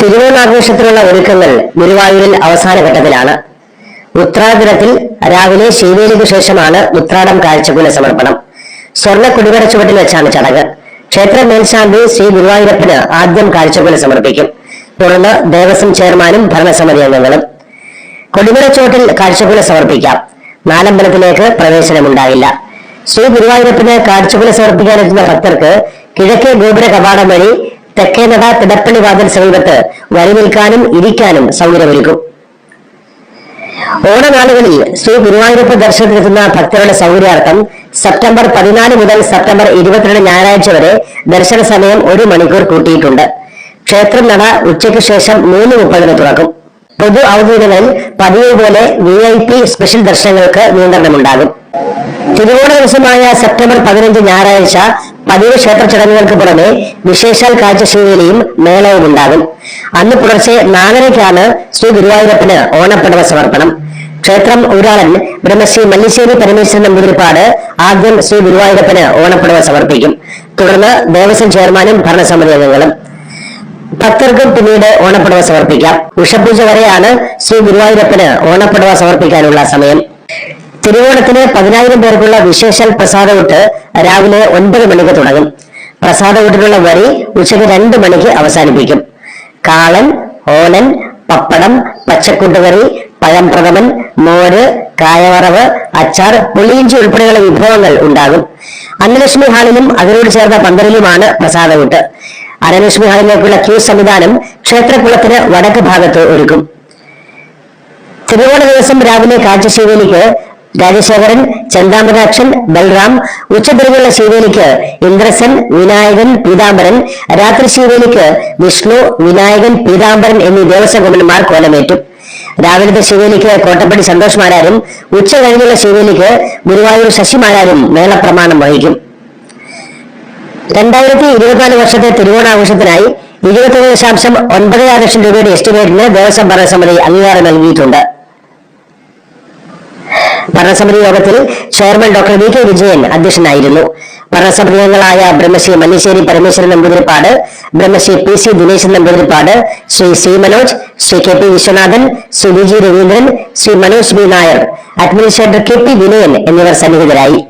തിരുവോണാഘോഷത്തിനുള്ള ഒരുക്കങ്ങൾ ഗുരുവായൂരിൽ അവസാന ഘട്ടത്തിലാണ്. ഉത്രാദിനത്തിൽ രാവിലെ ശിവേലിക്ക് ശേഷമാണ് ഉത്രാടം കാഴ്ചക്കുല സമർപ്പണം. സ്വർണ കുടിവര ചുവട്ടിൽ വെച്ചാണ് ചടങ്ങ്. ക്ഷേത്ര മേൽശാന്തി ശ്രീ ഗുരുവായൂരപ്പന് ആദ്യം കാഴ്ചക്കുല സമർപ്പിക്കും. തുടർന്ന് ദേവസ്വം ചെയർമാനും ഭരണസമിതി അംഗങ്ങളും. കൊടിമര ചുവട്ടിൽ കാഴ്ചക്കുല സമർപ്പിക്കാം. നാലമ്പലത്തിലേക്ക് പ്രവേശനമുണ്ടാകില്ല. ശ്രീ ഗുരുവായൂരപ്പന് കാഴ്ചക്കുല സമർപ്പിക്കാനെത്തുന്ന ഭക്തർക്ക് കിഴക്കേ ഗോപുര കവാടം വഴി തെക്കേ നട തിടപ്പള്ളി വാതിൽ സമീപത്ത് വരി നിൽക്കാനും ഇരിക്കാനും സൗകര്യമൊരുക്കും. ഓണനാളുകളിൽ ശ്രീ ഗുരുവായൂരപ്പ ദർശനത്തിനെത്തുന്ന ഭക്തരുടെ സൗകര്യാർത്ഥം സെപ്റ്റംബർ പതിനാല് മുതൽ സെപ്റ്റംബർ ഇരുപത്തിരണ്ട് ഞായറാഴ്ച വരെ ദർശന സമയം ഒരു മണിക്കൂർ കൂട്ടിയിട്ടുണ്ട്. ക്ഷേത്രം നട ഉച്ചയ്ക്ക് ശേഷം മൂന്ന് മുപ്പതിന് തുറക്കും. പൊതു ഔദ്യോഗികളിൽ പതിവ് പോലെ വി ഐ പി സ്പെഷ്യൽ ദർശനങ്ങൾക്ക് നിയന്ത്രണമുണ്ടാകും. തിരുവോണ ദിവസമായ സെപ്റ്റംബർ പതിനഞ്ച് ഞായറാഴ്ച പതിവ് ക്ഷേത്ര ചടങ്ങുകൾക്ക് പുറമെ വിശേഷാൽ കാഴ്ചശീലിയും മേളവും ഉണ്ടാകും അന്ന് പുലർച്ചെ നാലരയ്ക്കാണ് ശ്രീ ഗുരുവായൂരപ്പന് ഓണപ്പടവ സമർപ്പണം. ക്ഷേത്രം ഊരാളൻ ബ്രഹ്മശ്രീ മല്ലിശ്ശേരി പരമേശ്വരൻ നമ്പൂതിരിപ്പാട് ആദ്യം ശ്രീ ഗുരുവായൂരപ്പന് ഓണപ്പടവ സമർപ്പിക്കും. തുടർന്ന് ദേവസ്വം ചെയർമാനും ഭരണസമിതി അംഗങ്ങളും ഭക്തർക്കും പിന്നീട് ഓണപ്പടവ സമർപ്പിക്കാം. ഉഷപൂജ വരെയാണ് ശ്രീ ഗുരുവായൂരപ്പന് ഓണപ്പടവ സമർപ്പിക്കാനുള്ള സമയം. തിരുവോണത്തിന് പതിനായിരം പേർക്കുള്ള വിശേഷാൽ പ്രസാദവിട്ട് രാവിലെ ഒൻപത് മണിക്ക് തുടങ്ങും. പ്രസാദവിട്ടിനുള്ള വരി ഉച്ചയ്ക്ക് രണ്ട് മണിക്ക് അവസാനിപ്പിക്കും. കാളൻ ഓലൻ പപ്പടം പച്ചക്കൂട്ടുകറി പഴം പ്രഥമൻ മോര് കായവറവ് അച്ചാർ പുളിയിഞ്ചി ഉൾപ്പെടെയുള്ള വിഭവങ്ങൾ ഉണ്ടാകും. അന്നലക്ഷ്മി ഹാളിലും അതിനോട് ചേർന്ന പന്തലിലുമാണ് പ്രസാദവിട്ട് അനലക്ഷ്മി ഹാളിലേക്കുള്ള ക്യൂ സംവിധാനം ക്ഷേത്രക്കുളത്തിന് വടക്ക് ഭാഗത്ത് ഒരുക്കും. തിരുവോണ ദിവസം രാവിലെ കാഴ്ചശീവേലിക്ക് രാജശേഖരൻ ചന്താമരാക്ഷൻ ബൽറാം ഉച്ചതിരിഞ്ഞുള്ള ശ്രീവേലിക്ക് ഇന്ദ്രസൻ വിനായകൻ പീതാംബരൻ രാത്രി ശ്രീവേലിക്ക് വിഷ്ണു വിനായകൻ പീതാംബരൻ എന്നീ ദേവസ്വം കോലമേറ്റു. കോലമേറ്റും രാവിലത്തെ ശിവേലിക്ക് കോട്ടപ്പടി സന്തോഷ് മാരാരും ഉച്ച കഴിഞ്ഞുള്ള ശിവേലിക്ക് ഗുരുവായൂർ ശശിമാരാരും മേളപ്രമാണം വഹിക്കും. രണ്ടായിരത്തി ഇരുപത്തിനാല് വർഷത്തെ തിരുവോണാഘോഷത്തിനായി ഇരുപത്തൊന്ന് ദശാംശം ഒൻപത് ലക്ഷം രൂപയുടെ എസ്റ്റിമേറ്റിന് ദേവസ്വം ഭരണസമിതി അംഗീകാരം നൽകിയിട്ടുണ്ട്. ഭരണസമിതി യോഗത്തിൽ chairman doctor V K Vijayan അധ്യക്ഷനായിരുന്നു. ഭരണസമിതി അംഗങ്ങളായ Brahmashri Mallissery Parameswaran Namboothiripad Brahmashri P C Dineshan Namboothiripad Shri C Manoj Shri K P Viswanathan Shri V G Raveendran Shri Manoj B Nair administrator K P Vinayan എന്നിവർ സന്നിഹിതരായി.